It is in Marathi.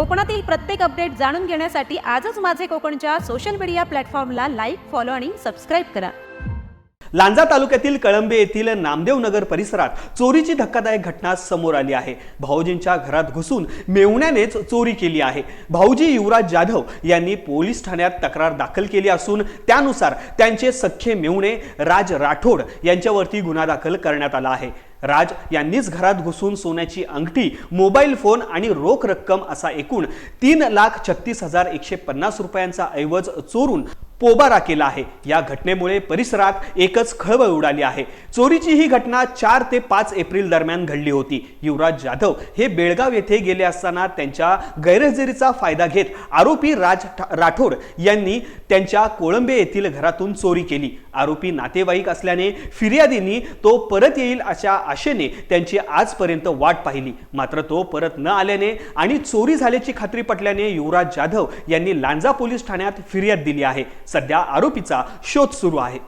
कोकणातील प्रत्येक अपडेट जाणून घेण्यासाठी आजच माझे कोकणच्या सोशल मीडिया प्लॅटफॉर्मला लाईक फॉलो आणि सबस्क्राईब करा. लांजा तालुक्यातील कळंबे येथील नामदेव नगर परिसरात चोरीची धक्कादायक घटना समोर आली आहे. भाऊजींच्या घरात घुसून मेवण्यानेच चोरी केली आहे. भाऊजी युवराज जाधव यांनी पोलीस ठाण्यात तक्रार दाखल केली असून त्यानुसार त्यांचे सख्खे मेवणे राज राठोड यांच्यावरती गुन्हा दाखल करण्यात आला आहे. राज यांनीच घरात घुसून सोन्याची अंगठी मोबाईल फोन आणि रोख रक्कम असा एकूण तीन लाख छत्तीस हजार एकशे पन्नास रुपयांचा ऐवज चोरून पोबारा केला आहे. या घटनेमुळे परिसरात एकच खळबळ उडाली आहे. चोरीची ही घटना चार ते पाच एप्रिल दरम्यान घडली होती. युवराज जाधव हे बेळगाव येथे गेले असताना त्यांच्या गैरहजेरीचा फायदा घेत आरोपी राज राठोड यांनी त्यांच्या कोळंबे येथील घरातून चोरी केली. आरोपी नातेवाईक असल्याने फिर्यादींनी तो परत येईल अशा आशेने त्यांची आजपर्यंत वाट पाहिली. मात्र तो परत न आल्याने आणि चोरी झाल्याची खात्री पटल्याने युवराज जाधव यांनी लांजा पोलीस ठाण्यात फिर्याद दिली आहे. सध्या आरोपीचा शोध सुरू आहे.